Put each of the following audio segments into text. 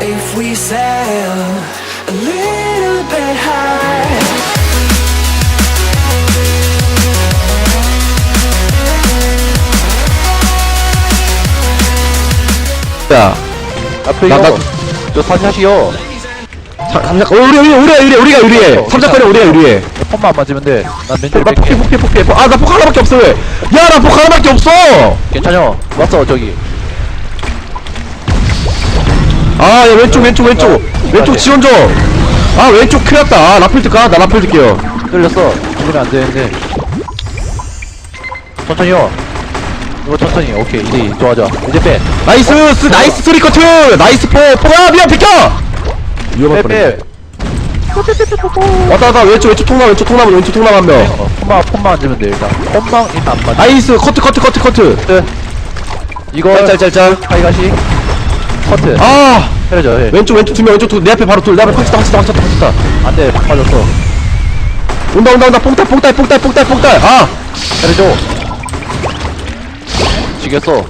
if we sail a little bit high? 야, 앞에 나- 나- 저 사샷이요 삼- 삼작, 어, 우리, 우리, 우리가 유리해, 우리가 유리해. 삼작거리 우리가 유리해. 폰만 안 맞으면 돼 난 멘트 나 폭해, 뺄게 폭해, 폭해. 폭- 아, 나폭 하나밖에 없어, 왜? 야, 나폭 하나밖에 없어! 괜찮아 왔어 저기 아, 야, 왼쪽, 왼쪽, 왼쪽. 왼쪽 지원 줘. 아, 왼쪽 큰일 났다. 아, 라플 뜰까? 나 라플 뜰게요. 뚫렸어 죽으면 안 되는데 천천히요 이거 천천히 오케이 이제 좋아 좋아 이제 빼 나이스, 스, 나이스 쓰리 커트! 나이스 포, 포, 야, 미안, 비켜! 위험할 빼, 뻔했네. 빼. 왔다, 왔다, 왼쪽, 왼쪽 통나무, 왼쪽 통나무, 왼쪽 통나무 한 명. 어, 폰만 폰만 앉으면 돼 일단 폰만 일단 안 맞아 나이스, 커트, 커트, 커트, 커트. 끝 이거 짤짤짤짤. 하이가시 커트 아, 때려줘 예. 왼쪽, 왼쪽 두 명, 왼쪽 두, 내 앞에 바로 둘, 내 앞에 팍치다, 팍치다, 팍치다, 팍치다. 안돼 박 맞았어 온다, 온다, 온다, 뽕딸, 뽕딸, 뽕딸, 뽕딸, 뽕딸. 아! 때려줘 지겠어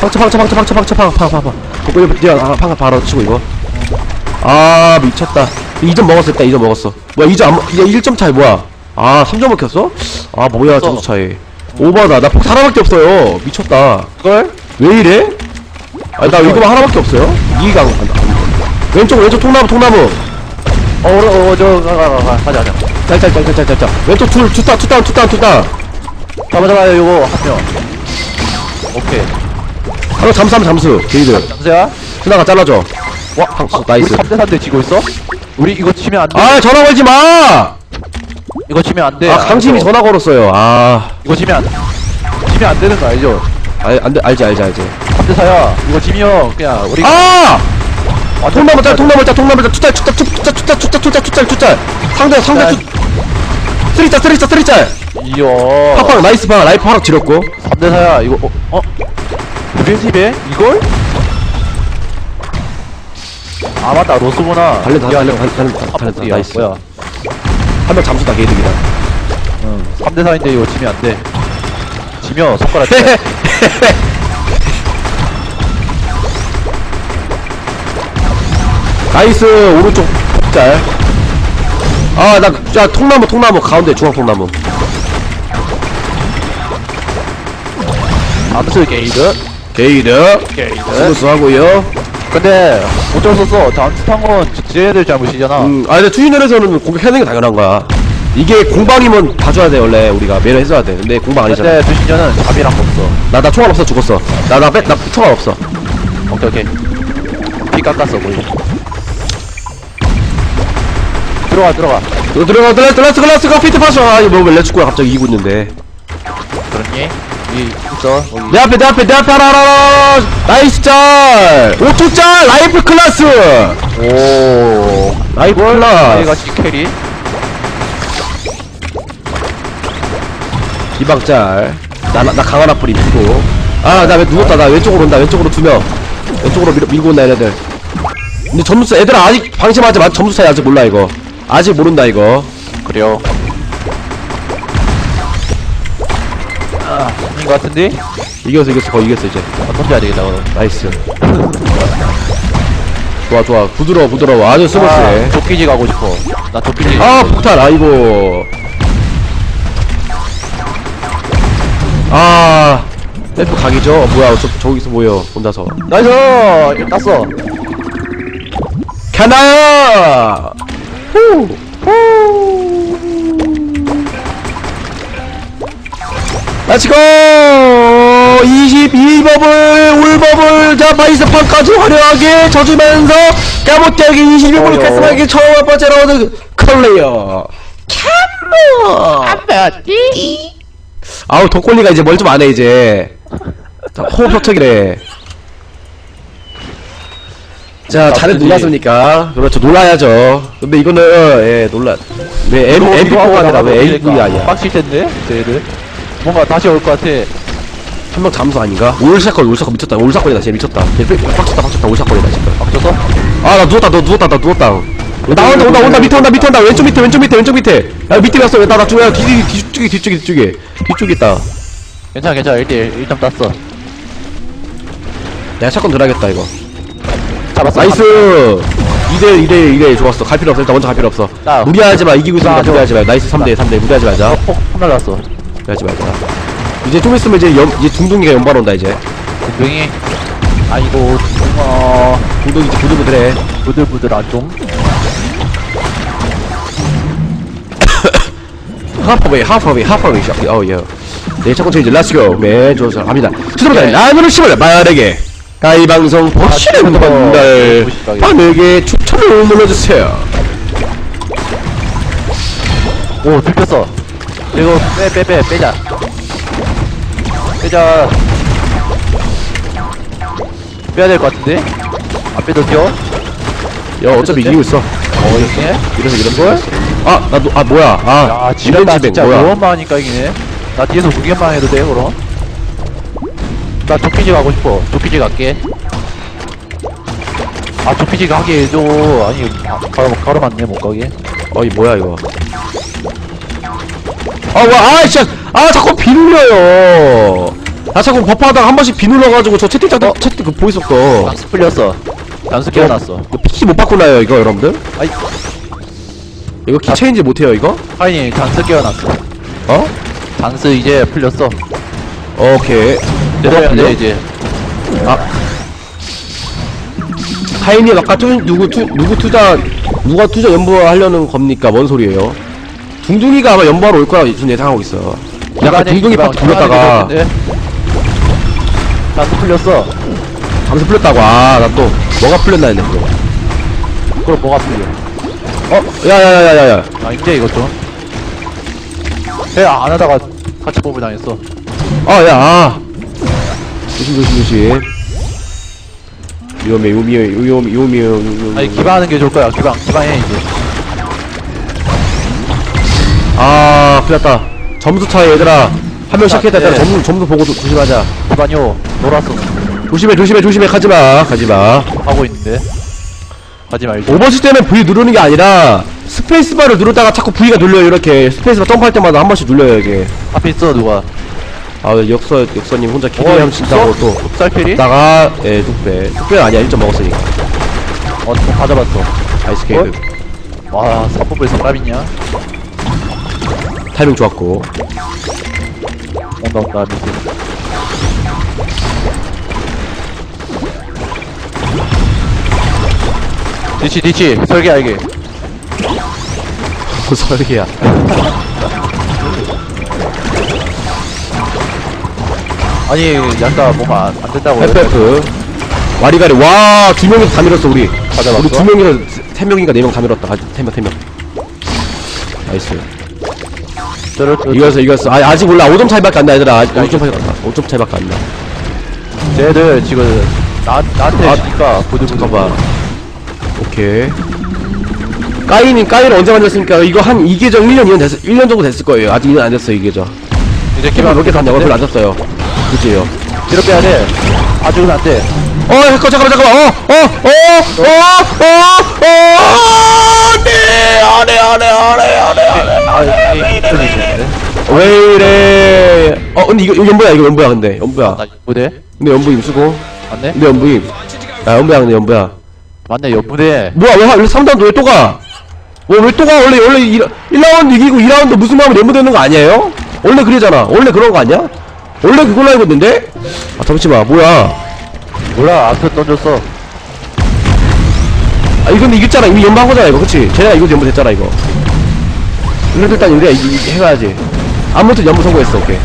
팡쳐 팡쳐 팡쳐 팡쳐 팡쳐 팡 팡, 팡, 팡. 이거 이거 야, 아, 팡 바로 치고 이거. 아 미쳤다. 2점 먹었어 일단 2점 먹었어. 뭐야 2점 안, 먹- 야 1점 차이 뭐야? 아 3점 먹혔어? 아 뭐야 점수 차이. 오바다. 나 폭 하나밖에 없어요. 미쳤다. 그걸? 왜 이래? 아니 나 이거 하나밖에 없어요. 이가 안 간다. 왼쪽 왼쪽 통나무 통나무. 어, 어, 어, 저, 가, 가, 가, 가, 가자, 가자. 짤짤짤짤짤짤. 왼쪽 둘 투다 투다 투다 투다. 잡아, 잡아요, 요거, 한 명. 오케이. 하나 잠수하면 잠수. 게이드. 잠수야? 하나가 잘라줘. 와 우리 나이스. 3대3대 지고 있어? 우리 이거 치면 안 돼. 아 전화 걸지 마. 이거 치면 안 돼. 아 강심이 알았어. 전화 걸었어요. 아, 이거 치면 안, 치면 안 되는 거 알죠? 알, 안 돼, 알지, 알지, 알지. 3대4야. 이거 치면, 그냥, 우리. 아! 완전 통나무 짤. 통나무 짤, 통나무 짤, 투짤, 투짤, 투짤, 투짤, 투짤, 투짤, 투짤, 투짤. 상대, 상대, 투. 쓰리짤, 쓰리짤, 쓰리짤. 이야. 팍팍, 나이스 팍, 라이프 하나 지렸고. 3대4야. 이거, 어? 어? 9대10에? 이걸? 아, 맞다. 로스구나. 아, 달려, 달려, 야, 나이스. 뭐야. 한명 잠수다, 게이득이다. 응. 3대4인데 이거 지면 안 돼. 지면 손가락 떼. 나이스, 오른쪽 짤. 아, 나, 야, 통나무, 통나무, 가운데 중앙 통나무. 암스 게이드. 게이드. 게이드. 스무스 하고요. 근데 어쩔 수 없어. 잘못한 건 쟤네들 잘못이잖아. 음, 아, 근데 투유널에서는 공격해야 되는 게 당연한 거야. 이게 공방이면 봐줘야 돼, 원래. 우리가 매너해줘야 돼. 근데 공방 아니잖아. 근데 두신전은 잡이랑 없어. 나, 나 총알 없어, 죽었어. 나, 나, 뺐, 나 총알 없어. 오케이 오케이. 피 깎았어 거의. 들어가 들어가. 너 들어가, 들어가, 들어가, 들어가, 들어가, 피트 파셔. 아니, 뭐, 왜 레츠고야 갑자기 이기고 있는데. 그러니? 이 있어. 내 앞에, 내 앞에, 내 앞에, 하나. 나이스 짤! 5초 짤! 라이프 클라스! 오. 라이프 클라스. 지 캐리. 기방 짤. 나, 나, 나 강하나 뿌리 밀고. 아, 나 왜 누웠다. 나 왼쪽으로 온다. 왼쪽으로 두 명. 왼쪽으로 밀, 밀고 온다, 얘네들. 근데 점수, 애들아, 아직 방심하지 마. 점수 차이 아직 몰라, 이거. 아직 모른다, 이거. 그래요. 아, 아닌 것 같은데? 이겼어, 이겼어. 거의 이겼어, 이제. 아, 던져야 되겠다. 그럼. 나이스. 좋아, 좋아. 부드러워, 부드러워. 아주 스무스해. 아, 도끼지 가고 싶어. 나 도끼지. 아 폭탄 아이고 아 셀프 각이죠? 어, 뭐야 저, 저기서 뭐여 혼자서 나이스! 땄어. 가나요 후! 후! 렛츠고 22버블 울버블 자 바이스 판까지 화려하게 져주면서 22버블 어여. 깔끔하게 처음 번째 라운드 컬레이어 캠버 아우 덕골리가 이제 뭘 좀 안해 이제. 자, 호흡 협착이래. 자 자네 나쁘지. 놀랐습니까. 그렇죠 놀라야죠. 근데 이거는 예 놀라. 왜 M, MP4가 아니라 왜 AV 아니야? 빡칠 텐데, 쟤들. 뭔가 다시 올 것 같아. 한 명 잠수 아닌가? 올샷건 올샷건 미쳤다. 올샷건이다 진짜 미쳤다. 빡- 빡쳤다 빡쳤다 올샷건이다 진짜. 빡쳤어? 아나 누웠다 너 누웠다 나 누웠다 나 온다 온다 온다 밑에 온다 밑에 온다. 왼쪽 밑에 왼쪽 밑에 왼쪽 밑에. 야 밑에 갔어. 나나 뒤뒤 뒤쪽에 뒤쪽에 뒤쪽에. 뒤쪽에 있다. 괜찮아, 괜찮아. 1대1, 1점 땄어. 내가 샷건 들어야겠다 이거. 잡았어. 나이스! 2대 2대 2대 좋았어. 갈 필요 없어. 일단 먼저 갈 필요 없어. 나. 무리하지 마. 이기고 있으니까 나. 무리하지 마. 나이스. 3대 3대 무리하지 말자. 폭 날랐어. 무리하지 말자. 이제 좀 있으면 이제 연, 이제 중둥이가 연발 온다 이제. 공둥이. 아이고, 어, 중둥이 이제 부들부들해 부들부들한 좀. 하퍼웨이 하퍼웨이 하퍼웨이 샷 어예 네 첫번째 이제 렛츠고 맨 좋아서 갑니다 네. 나누는 심을 빠르게 가이 방송 보시는 아, 분들. 빠르게 추천을 눌러주세요 오, 들켰어. 이거 빼, 빼, 빼, 빼자. 빼자. 빼야 될 것 같은데? 안 빼도 겨? 야 어차피 이기고 있어 어, 이렇게? 이래서 이런 걸? 아, 나도, 아, 뭐야. 아, 야, 지렸다, 지벤 진짜. 뭐야. 무언만 하니까 이기네. 나 뒤에서 구경만 해도 돼, 그럼? 나 조피지 가고 싶어. 조피지 갈게. 아, 조피지 가게 해줘. 아니, 아, 가로, 가로 맞네, 못 가게. 어이, 뭐야, 이거. 아, 와, 아, 진짜. 아, 자꾸 비 눌려요. 아, 자꾸 버프하다가 한 번씩 비 눌러가지고 저 채팅창, 어? 채팅 그 보이었어. 단수 풀렸어. 단수 깨어났어. 이거 PC 못 바꾸나요, 이거, 여러분들? 아이, 이거 키 체인지 못해요, 이거? 하이니, 단수 깨어났어. 어? 단수 이제 풀렸어. 오케이. 내려야? 돼, 이제. 아. 하이님, 아까 투, 누구, 투, 누구 투자, 누가 투자 연부하려는 겁니까? 뭔 소리예요? 둥둥이가 아마 연부하러 올 거라 전 예상하고 있어. 약간 둥둥이 파트 돌렸다가 단수 풀렸어. 잠수 풀렸다고 아나 또 뭐가 풀렸나 했네 그거 그럼 뭐가 풀려? 어? 야야야야야야 아, 이제 이것 좀. 해, 안 하다가 같이 뽑을 당했어. 아야 아. 조심 조심 조심 위험해 위험해 위험해 위험해 위험해 아니, 기반하는 게 좋을 거야. 기반, 기반해, 이제. 아 큰일 났다 점수 차이 얘들아 한 명 시작했다 네. 일단 점수 점수 보고 조- 조심하자 기반요. 놀았어. 조심해 조심해 조심해 가지마 가지마 하고 있는데. 하지 말죠. 오버시 때문에 V 누르는 게 아니라 스페이스바를 누르다가 자꾸 V가 눌려요 이렇게 스페이스바 점프할 때마다 한 번씩 눌려요 이게 앞에 있어, 누가. 아 역서 역서님 혼자 키리 어, 함친다고 또 쌀필이? 다가 예 뚝배 뚝배 아니야 1점 먹었으니까 어, 또 가져봤어. 아이스 케이크 와, 사법을 사람이냐? 타이밍 좋았고 온다, 온다, 미스. 디치, 디치, 설계 알게. 설계야. 아니, 약간 뭐가 안, 안 된다고. FF. 와리가리. 와두 명이서 다 밀었어 우리. 가져봤어? 우리 두 명이서 세- 세 명인가 네 명 다 밀었다. 아, 세명세명. 나이스. 저를, 저, 이겼어 이겼어. 아, 아직 몰라. 5점 차이밖에 안나 얘들아. 아직 5점 차이밖에 안나. 5점 차이밖에 안나. 쟤들 지금 나, 나한테 아, 지니까 보들보들 잠깐만 오케이 까이님 까이를 언제 만졌습니까 이거 한 2계정 1년 2년 됐 1년 정도 됐을 거예요 아직 2년 안 됐어요 2계정 이제 기반 몇개 샀냐고 별로 안 샀어요 그치요 뒤로 빼야 돼 아직은 안돼 어, 잠깐, 잠깐만, 잠깐만, 어, 어, 어, 어, 어, 어, 네. 아? 어, 근데 이거, 이거 연보야, 이거 연보야, 근데, 연보야. 나 무대 근데 연보임 쓰고, 맞네 근데 연보임. 야, 연보야, 근데 연보야. 맞네 옆무대 뭐야, 왜, 하- 왜 3라운드 왜 또 가? 뭐, 왜또 가? 원래, 원래 1, 1라운드 이기고 2라운드 무슨 마음으로 연보되는 거 아니에요? 원래 그러잖아. 원래 그런 거 아니야? 원래 그걸로 알고 있는데? 아, 잠시만, 뭐야. 몰라 앞에 던졌어 아 근데 이겼잖아 이미 연방한 거잖아 이거 그치? 쟤네가 이거 연부 됐잖아 이거 그래도 일단 우리가 이, 이, 해가야지 아무튼 연부 성공했어 오케이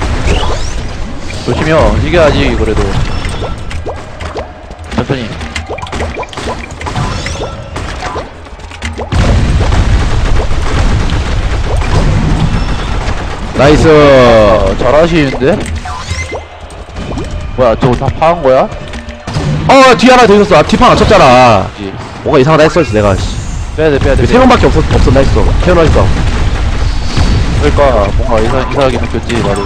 조심해요 이겨야지 그래도 천천히 나이스. 어 잘하시는데? 뭐야 저거 다 파한 거야? 어 뒤에 하나 더 있었어. 아, 뒷판 안 쳤잖아. 이 뭔가 이상하다 했어 내가. 씨. 빼야돼 빼야돼 세 명밖에 없었, 없었나 했어. 태어나니까 그러니까 뭔가 이상, 이상하게 느꼈지 나도.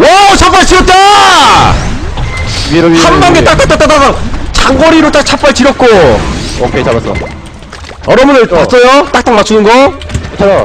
와 첫발 치렀다! 위로 위로 한 방에 위로. 딱딱딱딱딱 장거리로 딱 첫발 치렀고. 오케이 잡았어. 여러분들 봤어요? 딱딱 맞추는 거? 괜찮아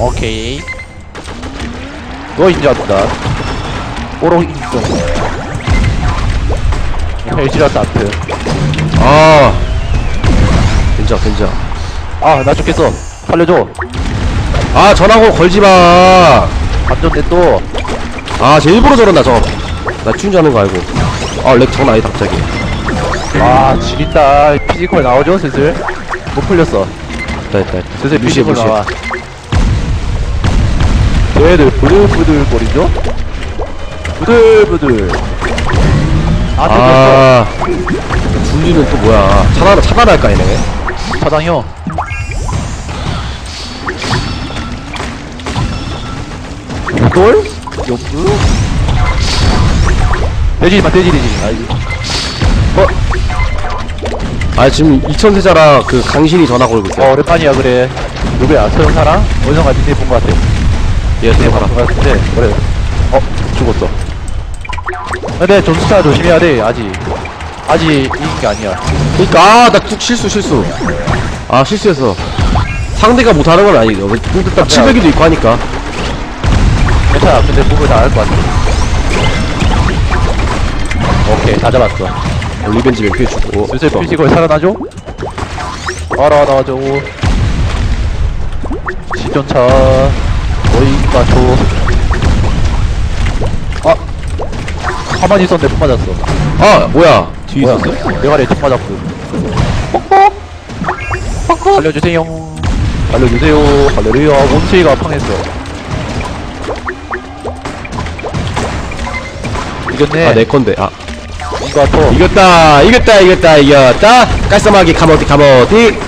오케이 너 인정한다 오로 인정 헬 찌렸다 아트 아. 괜찮아, 괜찮아. 아나 죽겠어 살려줘 아, 전화고 걸지 마. 안전대 또 아, 쟤 일부러 저런다, 저. 나 충전하는 거 알고. 아, 렉 장난 아니다, 갑자기. 아 지린다 피지컬 나오죠 슬슬 못 풀렸어 됐다, 됐다. 슬슬 피지컬 무시해. 나와 얘들 부들부들 거리죠? 부들부들 아, 아. 아. 분리는 또 뭐야. 차단, 차단할까, 얘네. 사당형 돌? 용구? 돼지지마 돼지지지 어? 아, 지금 이천세자랑 그 강신이 전화 걸고 있어. 어 오랜만이야 그래 누구야 서영사랑? 어디서 같은데 본거 같아 얘 네, 대봐라. 본거 같은데 그래 어 죽었어 근데 점수차 조심해야 돼 아직 아직 이긴 게 아니야 그니까, 아, 나뚝 실수, 실수. 아, 실수했어. 상대가 못하는 건 아니죠. 근데 딱 700이도 있고 하니까. 괜찮아 근데 몸을 다할것 같아 오케이 다 잡았어 어, 리벤지 몇개 주고. 슬슬 피지컬 살아나죠? 알아나죠 시전차 어이가 줘 아! 가만히 있었는데 못 맞았어 아, 뭐야. 뒤에 뭐야 있었어? 내가 내총 맞았고 살려주세요 살려주세요 할렐루야 원체이가 팡했어 이겼네 아, 내 건데. 아. 뭔가 더 이겼다, 이겼다, 이겼다, 이겼다. 깔끔하게 가모디, 가모디.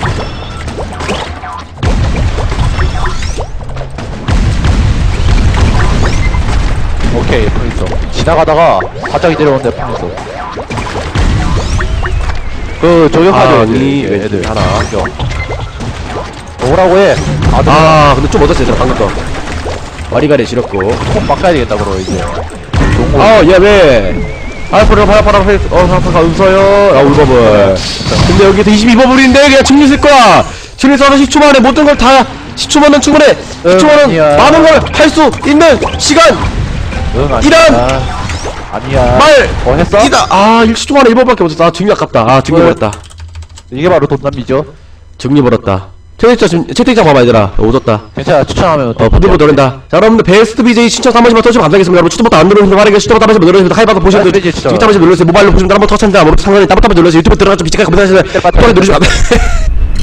오케이 팡했어 지나가다가 갑자기 내려오는데 팡했어 그 저격하죠 아 니, 애들, 애들 하나. 저격 오라고 해 아들 아, 근데 좀 얻었어, 얘들아, 방금 거. 와리가리 지렸고. 콩 바꿔야 되겠다 그러 이제 종고 아, 얘 왜? 알파로 파라파라 어, 파라파가 웃어요. 아, 울버블. 근데 여기서 22버블인데 그냥 증리 쓸 거야. 증리 써서 10초 만에 모든 걸 다, 10초만은 충분해. 10초만은 아니야. 많은 걸 할 수 있는 시간, 응 아니야 이런! 아니야 말! 어 했어? 이다! 아, 10초 만에 1버밖에 못했어. 아, 증리 아깝다. 아, 증리 왜? 버렸다. 이게 바로 돈남이죠 증리 버렸다. 채팅창 지금, 채팅창 봐봐, 얘들아. 오졌다. 괜찮아 추천하면 어, 부들부 노른다. 자, 여러분들, 베스트 BJ 신청 한 번씩만 터주시면 감사하겠습니다. 여러분, 추천 버튼 안 누르시면 빠르게 추천 버튼 한 누르시면 하이바가 보시면 아. BJ 추천. 트위터 한 번씩 눌러주세요. 모바일로 보시면 한번 터치합니다. 모르겠 상관이 따블 눌러주세요. 유튜브 들어가서 비치가 검색하시면 네, 빨리 누르시면 안 돼.